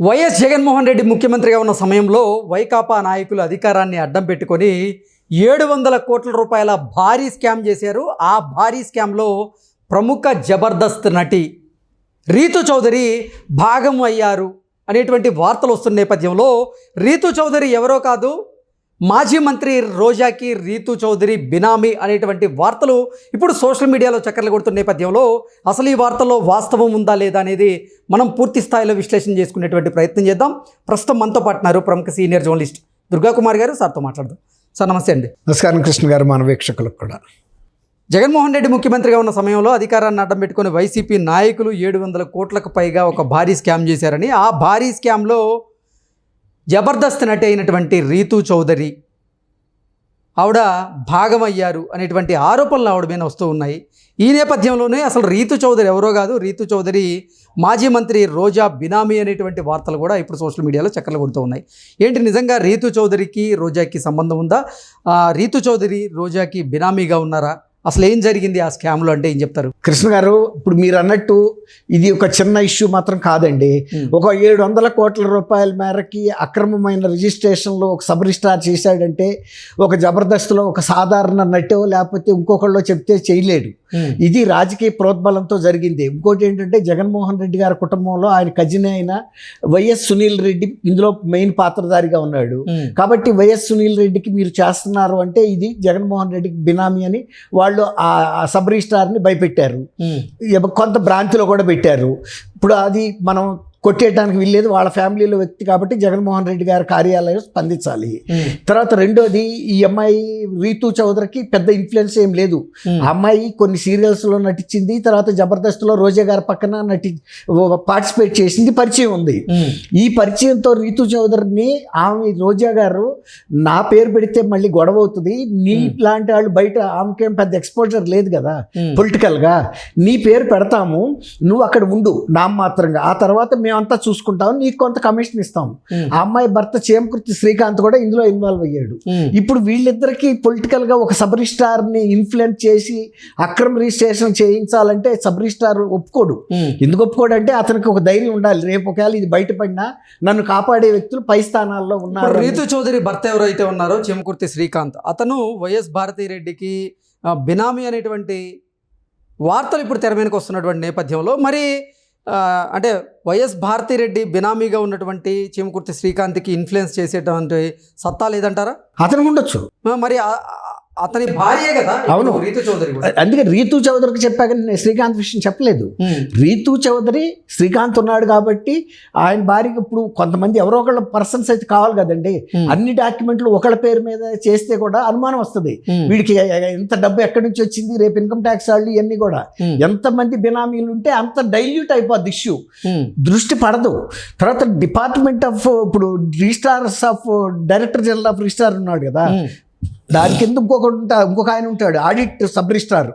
YS Jaganmohan Reddy ముఖ్యమంత్రిగా ఉన్న సమయంలో వైకాపా నాయకులు అధికారాన్ని అడ్డం పెట్టుకొని ఏడు వందల కోట్ల రూపాయల భారీ స్కామ్ చేశారు. ఆ భారీ స్కామ్లో ప్రముఖ జబర్దస్త్ నటి రీతు చౌదరి భాగం అయ్యారు అనేటువంటి వార్తలు వస్తున్న నేపథ్యంలో రీతు చౌదరి ఎవరో కాదు మాజీ మంత్రి రోజాకి రీతు చౌదరి బినామీ అనేటువంటి వార్తలు ఇప్పుడు సోషల్ మీడియాలో చక్కర్లు కొడుతున్న నేపథ్యంలో అసలు ఈ వార్తల్లో వాస్తవం ఉందా లేదా అనేది మనం పూర్తి స్థాయిలో విశ్లేషణ చేసుకునేటువంటి ప్రయత్నం చేద్దాం. ప్రస్తుతం మనతో పాటున్నారు ప్రముఖ సీనియర్ జర్నలిస్ట్ దుర్గాకుమార్ గారు. సార్తో మాట్లాడదాం. సార్ నమస్తే అండి. నమస్కారం కృష్ణ గారు మన వీక్షకులకు కూడా. జగన్మోహన్ రెడ్డి ముఖ్యమంత్రిగా ఉన్న సమయంలో అధికారాన్ని అడ్డం పెట్టుకుని వైసీపీ నాయకులు ఏడు వందల కోట్లకు పైగా ఒక భారీ స్కామ్ చేశారని ఆ భారీ స్కామ్లో జబర్దస్త్ నటి అయినటువంటి రీతూ చౌదరి ఆవిడ భాగమయ్యారు అనేటువంటి ఆరోపణలు ఆవిడ మీద వస్తూ ఉన్నాయి. ఈ నేపథ్యంలోనే అసలు రీతు చౌదరి ఎవరో కాదు రీతు చౌదరి మాజీ మంత్రి రోజా బినామీ అనేటువంటి వార్తలు కూడా ఇప్పుడు సోషల్ మీడియాలో చక్కర్లు కొడుతూ ఉన్నాయి. ఏంటి నిజంగా రీతు చౌదరికి రోజాకి సంబంధం ఉందా? రీతు చౌదరి రోజాకి బినామీగా ఉన్నారా? అసలు ఏం జరిగింది ఆ స్కామ్లో అంటే ఏం చెప్తారు? కృష్ణ గారు ఇప్పుడు మీరు అన్నట్టు ఇది ఒక చిన్న ఇష్యూ మాత్రం కాదండి. ఒక ఏడు వందల కోట్ల రూపాయల మేరకి అక్రమమైన రిజిస్ట్రేషన్లో ఒక సబ్ రిజిస్ట్రార్ చేశాడంటే ఒక జబర్దస్త్లో ఒక సాధారణ నటో లేకపోతే ఇంకొకళ్ళు చెప్తే చేయలేడు. ఇది రాజకీయ ప్రోద్బలంతో జరిగింది. ఇంకోటి ఏంటంటే జగన్మోహన్ రెడ్డి గారి కుటుంబంలో ఆయన కజిన్ అయిన వైఎస్ సునీల్ రెడ్డి ఇందులో మెయిన్ పాత్రధారిగా ఉన్నాడు. కాబట్టి వైఎస్ సునీల్ రెడ్డికి మీరు చేస్తున్నారు అంటే ఇది జగన్మోహన్ రెడ్డికి బినామీ అని వాళ్ళు ఆ ఆ సబ్ రిజిస్ట్రార్ని భయపెట్టారు. కొంత బ్రాంచ్లో కూడా పెట్టారు. ఇప్పుడు అది మనం కొట్టేయడానికి వీల్లేదు. వాళ్ళ ఫ్యామిలీలో వ్యక్తి కాబట్టి జగన్మోహన్ రెడ్డి గారి కార్యాలయం స్పందించాలి. తర్వాత రెండోది ఈ అమ్మాయి రీతు చౌదరికి పెద్ద ఇన్ఫ్లుయెన్స్ ఏం లేదు. ఆ అమ్మాయి కొన్ని సీరియల్స్లో నటించింది. తర్వాత జబర్దస్త్లో రోజా గారి పక్కన నటి పార్టిసిపేట్ చేసింది. పరిచయం ఉంది. ఈ పరిచయంతో రీతు చౌదరిని ఆమె రోజా గారు నా పేరు పెడితే మళ్ళీ గొడవ అవుతుంది. నీ లాంటి వాళ్ళు బయట ఆమెకేం పెద్ద ఎక్స్పోజర్ లేదు కదా. పొలిటికల్గా నీ పేరు పెడతాము. నువ్వు అక్కడ ఉండు. నామమాత్రంగా ఆ తర్వాత మేమంతా చూసుకుంటాం. నీకు కొంత కమిషన్ ఇస్తాం. ఆ అమ్మాయి భర్త చేమకుర్తి శ్రీకాంత్ కూడా ఇందులో ఇన్వాల్వ్ అయ్యాడు. ఇప్పుడు వీళ్ళిద్దరికి పొలిటికల్గా ఒక సబ్ రిజిస్ట్రార్ని ఇన్ఫ్లుయెన్స్ చేసి అక్రమ రిజిస్ట్రేషన్ చేయించాలంటే సబ్ రిజిస్ట్రార్ ఒప్పుకోడు ఎందుకు ఒప్పుకోడు అంటే అతనికి ఒక ధైర్యం ఉండాలి. రేపు ఒకవేళ ఇది బయటపడినా నన్ను కాపాడే వ్యక్తులు పై స్థానాల్లో ఉన్నారు రీతు చౌదరి భర్త ఎవరైతే ఉన్నారో చెమకుర్తి శ్రీకాంత్ అతను వైఎస్ భారతిరెడ్డికి బినామీ అనేటువంటి వార్తలు ఇప్పుడు తెర మీదకి వస్తున్నటువంటి నేపథ్యంలో మరి అంటే వైఎస్ భారతిరెడ్డి బినామీగా ఉన్నటువంటి చెమకుర్తి శ్రీకాంత్కి ఇన్ఫ్లుయెన్స్ చేసేటువంటి సత్తా లేదంటారా? అతనికి ఉండొచ్చు. మరి అతని భార్యే కదా. అవును. రీతు చౌదరి అందుకే రీతు చౌదరికి చెప్పాక నేను శ్రీకాంత్ విషయం చెప్పలేదు. రీతు చౌదరి శ్రీకాంత్ ఉన్నాడు కాబట్టి ఆయన భార్యకి ఇప్పుడు కొంతమంది ఎవరో ఒకళ్ళ పర్సన్స్ అయితే కావాలి కదండి. అన్ని డాక్యుమెంట్లు ఒకళ్ళ పేరు మీద చేస్తే కూడా అనుమానం వస్తుంది. వీడికి ఎంత డబ్బు ఎక్కడి నుంచి వచ్చింది? రేపు ఇన్కమ్ ట్యాక్స్ వాళ్ళు ఇవన్నీ కూడా. ఎంతమంది బినామీలు ఉంటే అంత డైల్యూట్ అయిపోద్ది ఇష్యూ దృష్టి పడదు. తర్వాత డిపార్ట్మెంట్ ఆఫ్ ఇప్పుడు registrars of director general of registrar ఉన్నాడు కదా. ఉమ్, దాని కింద ఇంకొకటి ఉంటా ఇంకొక ఆయన ఉంటాడు ఆడిట్ సబ్ రిజిస్ట్రార్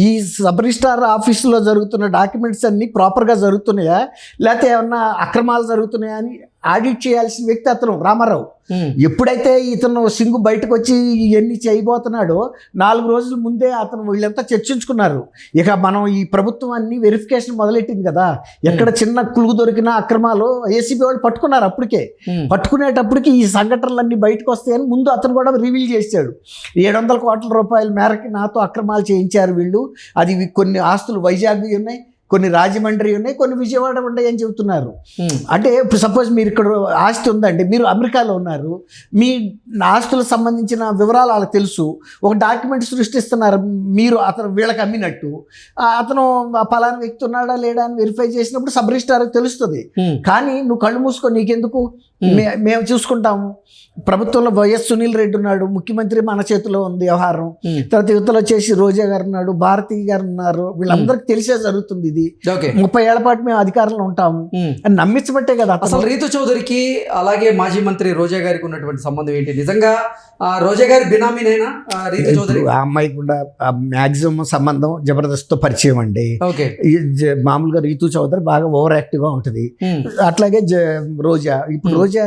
ఈ సబ్ రిజిస్ట్రార్ ఆఫీసులో జరుగుతున్న డాక్యుమెంట్స్ అన్ని ప్రాపర్గా జరుగుతున్నాయా? లేకపోతే ఏమన్నా అక్రమాలు జరుగుతున్నాయా అని ఆడిట్ చేయాల్సిన వ్యక్తి అతను రామారావు. ఎప్పుడైతే ఇతను సింగు బయటకు వచ్చి ఇవన్నీ చేయబోతున్నాడో నాలుగు రోజుల ముందే అతను వీళ్ళంతా చర్చించుకున్నారు. ఇక మనం ఈ ప్రభుత్వం అన్ని వెరిఫికేషన్ మొదలెట్టింది కదా ఎక్కడ చిన్న కులుగు దొరికినా అక్రమాలు ఏసీబీ వాళ్ళు పట్టుకున్నారు అప్పటికే. పట్టుకునేటప్పటికి ఈ సంఘటనలన్నీ బయటకు వస్తాయని ముందు అతను కూడా రివీల్ చేశాడు. ఏడు వందల కోట్ల రూపాయల మేరకి నాతో అక్రమాలు చేయించారు వీళ్ళు. అది కొన్ని ఆస్తులు వైజాగ్ ఉన్నాయి. కొన్ని రాజమండ్రి ఉన్నాయి కొన్ని విజయవాడ ఉన్నాయి అని చెబుతున్నారు అంటే ఇప్పుడు సపోజ్ మీరు ఇక్కడ ఆస్తి ఉందండి మీరు అమెరికాలో ఉన్నారు మీ ఆస్తులకు సంబంధించిన వివరాలు వాళ్ళకి తెలుసు ఒక డాక్యుమెంట్ సృష్టిస్తున్నారు మీరు అతను వీళ్ళకి అమ్మినట్టు అతను పలానా వ్యక్తి ఉన్నాడా లేడా అని వెరిఫై చేసినప్పుడు సబ్ తెలుస్తుంది. కానీ నువ్వు కళ్ళు మూసుకో నీకెందుకు? మేము. చూసుకుంటాము. ప్రభుత్వంలో వైఎస్ సునీల్ రెడ్డి ఉన్నాడు ముఖ్యమంత్రి మన చేతిలో ఉంది వ్యవహారం. తర్వాత యువతలో వచ్చేసి రోజా గారు ఉన్నాడు భారతి గారు ఉన్నారు. వీళ్ళందరికీ తెలిసే జరుగుతుంది ఇది. ముప్పై ఏళ్ళ పాటు మేము అధికారంలో ఉంటాము. అని నమ్మించబట్టే కదా అసలు రీతు చౌదరికి అలాగే మాజీ మంత్రి రోజా గారికి ఉన్నటువంటి సంబంధం ఏంటి? నిజంగా రోజా గారి బినామీనేనా? రీతు చౌదరి? ఆ అమ్మాయికి కూడా మ్యాక్సిమం సంబంధం జబర్దస్త్తో పరిచయం అండి. మామూలుగా రీతు చౌదరి బాగా ఓవర్ యాక్టివ్గా ఉంటుంది. ఉమ్, అట్లాగే రోజా. ఇప్పుడు రోజా అప్రోజ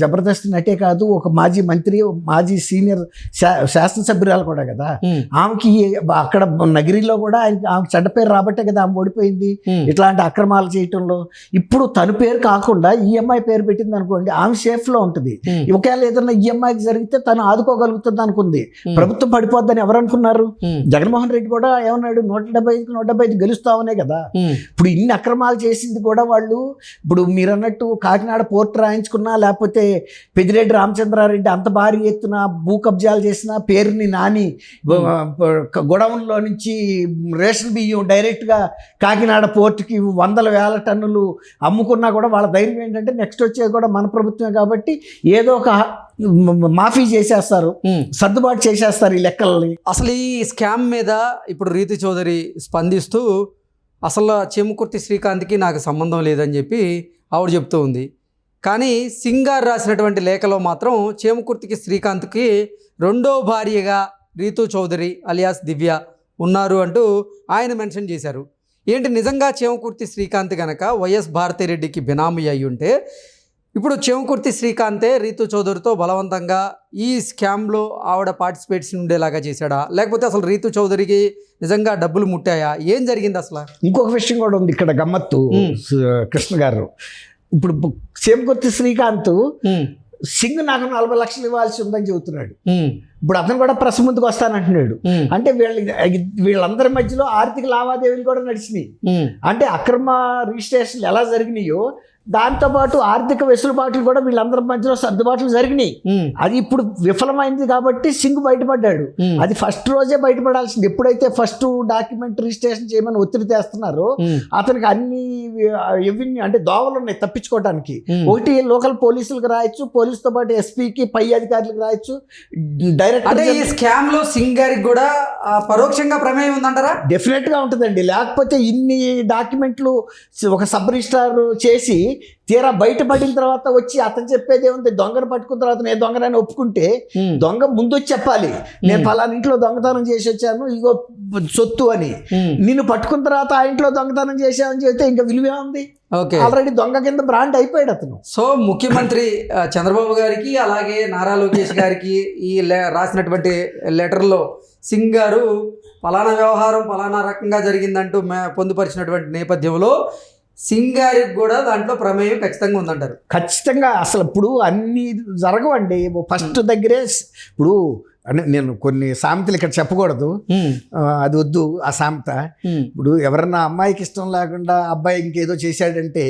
జబర్దస్త్ నటే కాదు ఒక మాజీ మంత్రి మాజీ సీనియర్ శాసనసభ్యురాలు కూడా కదా. ఆమెకి అక్కడ నగిరిలో కూడా ఆయన ఆమెకు చెడ్డ పేరు రాబట్టే కదా ఆమె ఓడిపోయింది. ఇట్లాంటి అక్రమాలు చేయటంలో ఇప్పుడు తను పేరు కాకుండా ఈఎంఐ పేరు పెట్టింది అనుకోండి ఆమె సేఫ్లో ఉంటుంది. ఒకవేళ ఏదైనా ఈఎంఐకి జరిగితే తను ఆదుకోగలుగుతుంది అనుకుంది. ప్రభుత్వం పడిపోద్దని ఎవరు అనుకున్నారు? జగన్మోహన్ రెడ్డి కూడా ఏమన్నాడు నూట డెబ్బై ఐదుకి నూట డెబ్బై ఐదు గెలుస్తామనే కదా. ఇప్పుడు ఇన్ని అక్రమాలు చేసింది కూడా వాళ్ళు ఇప్పుడు మీరు అన్నట్టు కాకినాడ పోర్ట్ రాయించుకున్నా లేకపోతే పెద్దిరెడ్డి రామచంద్రారెడ్డి అంత భారీ ఎత్తున భూ కబ్జాలు చేసిన పేరుని నాని గొడవంలో నుంచి రేషన్ బియ్యం డైరెక్ట్గా కాకినాడ పోర్టుకి వందల వేల టన్నులు అమ్ముకున్నా కూడా వాళ్ళ ధైర్యం ఏంటంటే నెక్స్ట్ వచ్చేది కూడా మన ప్రభుత్వమే కాబట్టి ఏదో ఒక మాఫీ చేసేస్తారు. సర్దుబాటు చేసేస్తారు ఈ లెక్కల్ని అసలు ఈ స్కామ్ మీద ఇప్పుడు రీతి చౌదరి స్పందిస్తూ అసలు చెముకుర్తి శ్రీకాంత్కి నాకు సంబంధం లేదని చెప్పి ఆవిడ చెప్తూ ఉంది కానీ సింగార్ రాసినటువంటి లేఖలో మాత్రం చేమకుర్తికి శ్రీకాంత్కి రెండో భార్యగా రీతు చౌదరి అలియాస్ దివ్య ఉన్నారు అంటూ ఆయన మెన్షన్ చేశారు. ఏంటి నిజంగా చేమకుర్తి శ్రీకాంత్ గనక వైఎస్ భారతిరెడ్డికి బినామీ అయి ఉంటే ఇప్పుడు చేమకుర్తి శ్రీకాంతే రీతు చౌదరితో బలవంతంగా ఈ స్కామ్లో ఆవిడ పార్టిసిపేట్స్ ఉండేలాగా చేశాడా? లేకపోతే అసలు రీతు చౌదరికి నిజంగా డబ్బులు ముట్టాయా? ఏం జరిగింది అసలు? ఇంకొక విషయం కూడా ఉంది ఇక్కడ గమ్మత్తు కృష్ణ గారు. ఇప్పుడు బు- చేమకుర్తి శ్రీకాంత్ సింగ్ నాకు నలభై లక్షలు ఇవ్వాల్సి ఉందని చెబుతున్నాడు. ఇప్పుడు అతను కూడా ప్రెస్ ముందుకు వస్తానంటున్నాడు. అంటే వీళ్ళ వీళ్ళందరి మధ్యలో ఆర్థిక లావాదేవీలు కూడా నడిచినాయి. అంటే అక్రమ రిజిస్ట్రేషన్లు ఎలా జరిగినాయో దాంతోపాటు ఆర్థిక వెసులుబాట్లు కూడా వీళ్ళందరి మధ్యలో సర్దుబాట్లు జరిగినాయి. అది ఇప్పుడు విఫలమైంది కాబట్టి సింగ్ బయటపడ్డాడు. అది ఫస్ట్ రోజే బయటపడాల్సింది. ఎప్పుడైతే ఫస్ట్ డాక్యుమెంట్ రిజిస్ట్రేషన్ చేయమని ఒత్తిడి తెస్తున్నారో అతనికి అన్ని ఎవరిని అంటే దోవలు ఉన్నాయి తప్పించుకోవడానికి. ఒకటి లోకల్ పోలీసులకు రాయొచ్చు పోలీసుతో పాటు ఎస్పీకి పై అధికారులకు రాయొచ్చు డైరెక్ట్ అంటే ఈ స్కామ్లో సింగ్ గారికి కూడా పరోక్షంగా ప్రమేయం ఉందంటారా? డెఫినెట్గా ఉంటుందండి. లేకపోతే ఇన్ని డాక్యుమెంట్లు ఒక సబ్ రిజిస్ట్రార్ చేసి తీరా బయటపడిన తర్వాత వచ్చి అతను చెప్పేది ఏముంది? దొంగను పట్టుకున్న తర్వాత నేను దొంగనని ఒప్పుకుంటే దొంగ ముందు వచ్చి చెప్పాలి నేను ఫలానా ఇంట్లో దొంగతనం చేసి వచ్చాను ఇగో సొత్తు అని. నిన్ను పట్టుకున్న తర్వాత ఆ ఇంట్లో దొంగతనం చేశామని చెప్తే ఇంకా విలువే ఉంది ఓకే. ఆల్రెడీ దొంగ కింద బ్రాండ్ అయిపోయాడు అతను. సో ముఖ్యమంత్రి చంద్రబాబు గారికి అలాగే నారా లోకేష్ గారికి ఈ రాసినటువంటి లెటర్లో సింగ్ గారు ఫలానా వ్యవహారం ఫలానా రకంగా జరిగిందంటూ పొందుపరిచినటువంటి నేపథ్యంలో సింగ్ గారికి కూడా దాంట్లో ప్రమేయం ఖచ్చితంగా ఉందంటారు. ఖచ్చితంగా అసలు ఇప్పుడు అన్ని జరగవండి. ఫస్ట్ దగ్గరే ఇప్పుడు అంటే నేను కొన్ని సామెతలు ఇక్కడ చెప్పకూడదు. అది వద్దు ఆ సామెత. ఇప్పుడు ఎవరన్నా అమ్మాయికి ఇష్టం లేకుండా అబ్బాయి ఇంకేదో చేశాడంటే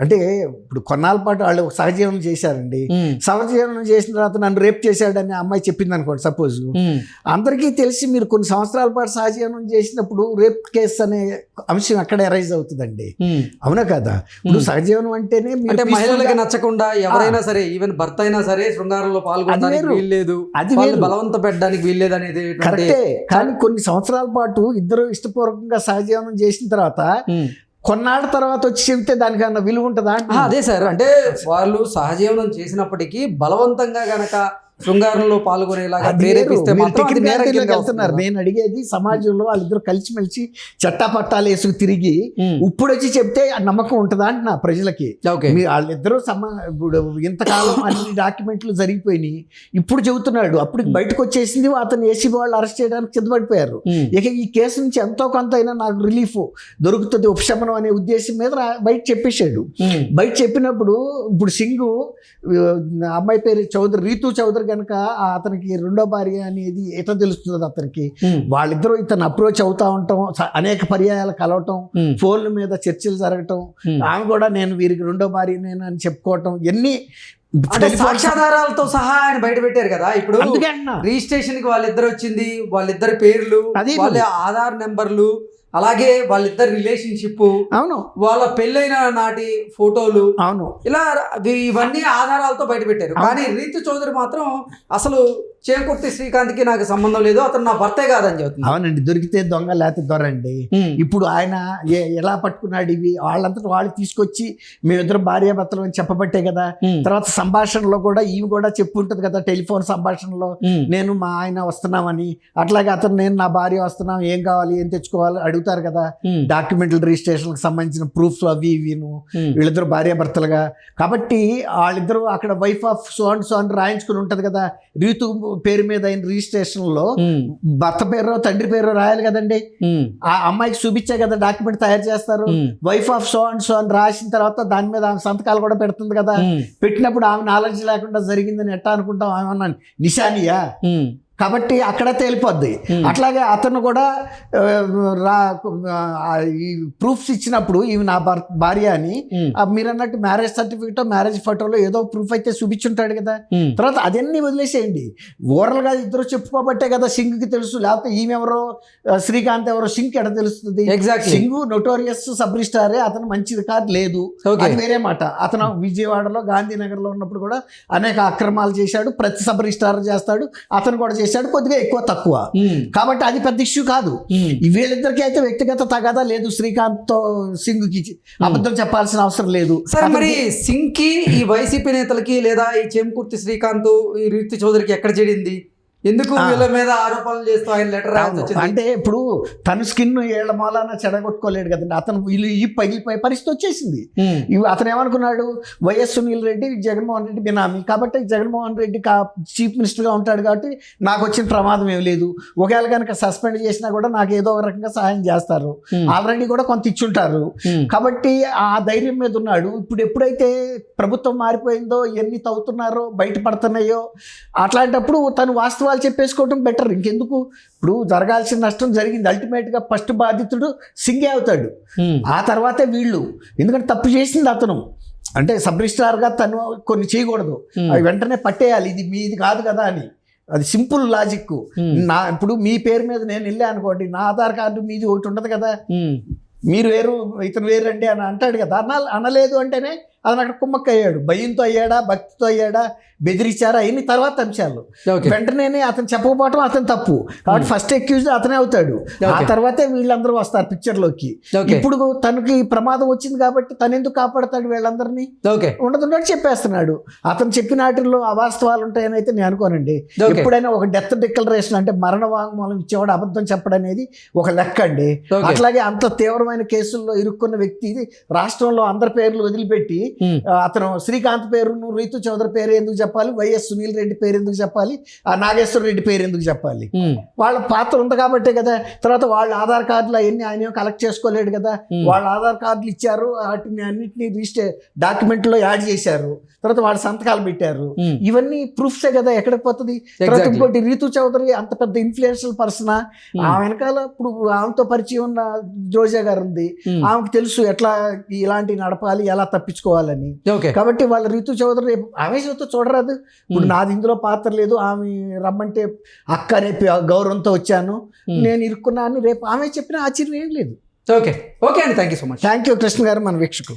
అంటే ఇప్పుడు కొన్నాళ్ళ పాటు వాళ్ళు సహజీవనం చేశారండి. సహజీవనం చేసిన తర్వాత నన్ను రేప్ చేశాడని అమ్మాయి చెప్పింది అనుకోండి సపోజ్ అందరికీ తెలిసి మీరు కొన్ని సంవత్సరాల పాటు సహజీవనం చేసినప్పుడు రేప్ కేసు అనే అంశం అక్కడ ఎరైజ్ అవుతుందండి. అవునా కదా? ఇప్పుడు సహజీవనం అంటేనే అంటే మహిళలకి నచ్చకుండా ఎవరైనా సరే ఈవెన్ భర్త అయినా సరే శృంగారంలో పాల్గొనడానికి. వీల్లేదు. అది. బలవంత పెట్టడానికి వీల్లేదు అనేది కరెక్టే. కానీ కొన్ని సంవత్సరాల పాటు ఇద్దరు ఇష్టపూర్వకంగా సహజీవనం చేసిన తర్వాత కొన్నాళ్ళ తర్వాత వచ్చి చెబితే దానికన్నా విలువ ఉంటుందా అదే సార్. అంటే వాళ్ళు సహజీవనం చేసినప్పటికీ బలవంతంగా గనక శృంగారంలో పాల్గొనేలాగా ప్రేరేపిస్తే వెళ్తున్నారు నేను అడిగేది సమాజంలో వాళ్ళిద్దరు కలిసిమెలిసి చట్టాపట్టాలు వేసుకు తిరిగి ఇప్పుడు వచ్చి చెప్తే ఆ నమ్మకం ఉంటుందా అంటున్నా ప్రజలకి. వాళ్ళిద్దరూ సమా ఇప్పుడు ఇంతకాలం అన్ని డాక్యుమెంట్లు జరిగిపోయినాయి. ఇప్పుడు చెబుతున్నాడు. అప్పుడు బయటకు వచ్చేసింది అతను ఏసీబీ వాళ్ళు అరెస్ట్ చేయడానికి సిద్ధపడిపోయారు ఉమ్, ఇక ఈ కేసు నుంచి ఎంతో కొంత అయినా నాకు రిలీఫ్ దొరుకుతుంది. ఉపశమనం అనే ఉద్దేశం మీద బయట చెప్పేశాడు. బయట చెప్పినప్పుడు ఇప్పుడు సింగు అమ్మాయి పేరు చౌదరి రీతు చౌదరి కనుక అతనికి రెండో భార్య అనేది ఎట్లా తెలుస్తుంది అతనికి. వాళ్ళిద్దరూ ఇతను అప్రోచ్ అవుతా ఉంటాం అనేక పర్యాయాలు కలవటం ఫోన్ల మీద చర్చలు జరగటం. ఆమె కూడా నేను వీరికి రెండో భార్య నేను అని చెప్పుకోవటం ఎన్ని అంటే సాక్ష్యాధారాలతో సహా ఆయన బయట పెట్టారు కదా ఇప్పుడు రిజిస్ట్రేషన్కి వాళ్ళిద్దరు వచ్చింది వాళ్ళిద్దరి పేర్లు అదే వాళ్ళ ఆధార్ నెంబర్లు అలాగే వాళ్ళిద్దరి రిలేషన్షిప్ అవును. వాళ్ళ పెళ్ళైన నాటి ఫోటోలు అవును. ఇలా ఇవి- ఇవన్నీ ఆధారాలతో బయట పెట్టారు కానీ రీతు చౌదరి మాత్రం అసలు చేకూర్తి శ్రీకాంత్కి నాకు సంబంధం లేదు అతను నా భర్తే కాదని చెబుతుంది అవునండి దొరికితే దొంగ లేకపోతే దొరండి ఇప్పుడు ఆయన ఎలా పట్టుకున్నాడు ఇవి? వాళ్ళంతటా వాళ్ళు తీసుకొచ్చి మేమిద్దరం భార్యాభర్తలు అని చెప్పబట్టే కదా. తర్వాత సంభాషణలో కూడా ఈమె కూడా చెప్పుంటది కదా టెలిఫోన్ సంభాషణలో. నేను మా ఆయన వస్తున్నామని. అట్లాగే అతను నేను నా భార్య వస్తున్నాం ఏం కావాలి ఏం తెచ్చుకోవాలి అడుగుతారు కదా. డాక్యుమెంటల్ రిజిస్ట్రేషన్కి సంబంధించిన ప్రూఫ్స్ అవి ఇవిను వీళ్ళిద్దరు భార్యాభర్తలుగా. కాబట్టి వాళ్ళిద్దరూ అక్కడ wife of so and so అని రాయించుకుని ఉంటది కదా. రీతు పేరు మీద అయిన రిజిస్ట్రేషన్లో ఉమ్, భర్త పేరు తండ్రి పేరు రాయాలి కదండి. ఆ అమ్మాయికి చూపించే కదా డాక్యుమెంట్ తయారు చేస్తారు. Wife of so and so అని రాసిన తర్వాత దాని మీద ఆమె సంతకాలు కూడా పెడుతుంది కదా. పెట్టినప్పుడు ఆమె నాలెడ్జ్ లేకుండా జరిగిందని ఎట్టా అనుకుంటాం? ఆమె అన్నాను నిశానియా? కాబట్టి అక్కడ తేలిపోద్ది. Hmm. అట్లాగే అతను కూడా రా ఈ ప్రూఫ్స్ ఇచ్చినప్పుడు ఇవి నా భర్- భార్య అని ఆ మీరు అన్నట్టు మ్యారేజ్ సర్టిఫికేట్ మ్యారేజ్ ఫోటోలో ఏదో ప్రూఫ్ అయితే చూపించుంటాడు కదా. ఉమ్, తర్వాత అదన్నీ వదిలేసేయండి. ఓవరాల్గా ఇద్దరు చెప్పుకోబట్టే కదా సింగ్కి తెలుసు లేకపోతే ఈమెవరో శ్రీకాంత్ ఎవరో సింగ్ ఎడ తెలుస్తుంది? ఎగ్జాక్ట్లీ సింగ్ నొటోరియస్ సబ్ రిజిస్టారే అతను మంచి రికార్డ్ లేదు. అది వేరే మాట. అతను విజయవాడలో గాంధీనగర్లో ఉన్నప్పుడు కూడా అనేక అక్రమాలు చేశాడు ప్రతి సబ్ రిజిస్టార్ చేస్తాడు అతను కూడా చేశాడు. కొద్దిగా ఎక్కువ తక్కువ. కాబట్టి అది పెద్ద ఇష్యూ కాదు. వీళ్ళిద్దరికీ అయితే వ్యక్తిగత తగాదా లేదు. శ్రీకాంత్ సింగ్కి అబద్ధం చెప్పాల్సిన అవసరం లేదు. సరే మరి సింగ్కి ఈ వైసీపీ నేతలకి లేదా ఈ చేమకుర్తి శ్రీకాంత్ ఈ రీతి చౌదరికి ఎక్కడ చెడింది ఎందుకు. వీళ్ళ మీద ఆరోపణలు చేస్తూ ఆయన లెటర్ అంటే ఇప్పుడు తన స్కిన్ ఏళ్ళ మూలాన చెడగొట్టుకోలేడు కదండి. అతను వీళ్ళు ఈ పగిలిపోయే పరిస్థితి వచ్చేసింది. అతను ఏమనుకున్నాడు? Y S Sunil Reddy Jaganmohan Reddy benami. కాబట్టి జగన్మోహన్ రెడ్డి కా చీఫ్ మినిస్టర్గా ఉంటాడు కాబట్టి నాకు వచ్చిన ప్రమాదం ఏం లేదు. ఒకవేళ కనుక సస్పెండ్ చేసినా కూడా నాకు ఏదో ఒక రకంగా సహాయం చేస్తారు. ఆల్రెడీ కూడా కొంత ఇచ్చుంటారు. కాబట్టి ఆ ధైర్యం మీద ఉన్నాడు. ఇప్పుడు ఎప్పుడైతే ప్రభుత్వం మారిపోయిందో ఎన్ని తవ్వుతున్నారో బయటపడుతున్నాయో అట్లాంటప్పుడు తను వాస్తవాలు చెప్పేసుకోవడం బెటర్ ఇంకెందుకు? ఇప్పుడు జరగాల్సిన నష్టం జరిగింది. అల్టిమేట్గా ఫస్ట్ బాధితుడు సింగే అవుతాడు. ఉమ్, ఆ తర్వాతే వీళ్ళు. ఎందుకంటే తప్పు చేసింది అతను. అంటే సబ్ రిజిస్ట్రార్గా తను కొన్ని చేయకూడదు. ఉమ్, అవి వెంటనే పట్టేయాలి. ఇది మీది కాదు కదా అని. అది సింపుల్ లాజిక్ ఉమ్, నా ఇప్పుడు మీ పేరు మీద నేను వెళ్ళా అనుకోండి నా ఆధార్ కార్డు మీది ఒకటి ఉండదు కదా. మీరు వేరు ఇతను వేరండి అని అంటాడు కదా. అన అనలేదు అంటేనే అతను అక్కడ కుమ్మక్క అయ్యాడు భయంతో అయ్యాడా? భక్తితో అయ్యాడా? బెదిరించారా? అవన్నీ తర్వాత అంశాలు. వెంటనే అతను చెప్పకపోవటం అతను తప్పు. కాబట్టి ఫస్ట్ ఎక్యూజ్ అతనే అవుతాడు. ఆ. తర్వాతే వీళ్ళందరూ వస్తారు పిక్చర్లోకి ఇప్పుడు తనకి ప్రమాదం వచ్చింది కాబట్టి తను ఎందుకు కాపాడతాడు వీళ్ళందరినీ? ఉండదున్నట్టు చెప్పేస్తున్నాడు. అతను చెప్పిన వాటిల్లో అవాస్తవాలు ఉంటాయని అయితే నేను అనుకోనండి. ఎప్పుడైనా ఒక డెత్ డిక్లరేషన్ అంటే మరణ వాంగ్మూలం ఇచ్చేవాడు అబద్ధం చెప్పడం అనేది ఒక లెక్క అండి. అట్లాగే అంత తీవ్రమైన కేసుల్లో ఇరుక్కున్న వ్యక్తి రాష్ట్రంలో అందరి పేర్లు వదిలిపెట్టి అతను శ్రీకాంత్ పేరును రీతు చౌదరి పేరు ఎందుకు చెప్పాలి? వైఎస్ సునీల్ రెడ్డి పేరు ఎందుకు చెప్పాలి? ఆ నాగేశ్వర రెడ్డి పేరు ఎందుకు చెప్పాలి? వాళ్ళ పాత్ర ఉంది కాబట్టే కదా తర్వాత వాళ్ళ ఆధార్ కార్డులు అవన్నీ ఆయన కలెక్ట్ చేసుకోలేడు కదా. వాళ్ళ ఆధార్ కార్డులు ఇచ్చారు వాటిని అన్నింటినీ రిజిస్టర్ డాక్యుమెంట్లో యాడ్ చేశారు తర్వాత వాళ్ళ సంతకాలు పెట్టారు. ఇవన్నీ ప్రూఫ్సే కదా ఎక్కడికి పోతుంది? తర్వాత. ఇంకోటి రీతు చౌదరి అంత పెద్ద ఇన్ఫ్లుయెన్షియల్ పర్సన్ ఆ వెనకాల ఇప్పుడు ఆమెతో పరిచయం ఉన్న రోజా గారు ఉంది ఆమెకు తెలుసు ఎట్లా ఇలాంటి నడపాలి ఎలా తప్పించుకోవాలని ఓకే. కాబట్టి వాళ్ళ రీతు చౌదరి రేపు ఆమె చూస్తే చూడరాదు. ఇప్పుడు నాది ఇందులో పాత్ర లేదు ఆమె రమ్మంటే అక్క రేపు గౌరవంతో వచ్చాను. నేను ఇరుక్కున్నాను రేపు ఆమె చెప్పిన ఆశ్చర్యం ఏం లేదు. ఓకే. ఓకే అండి. Thank you so much thank you Krishna garu మన వీక్షకులు.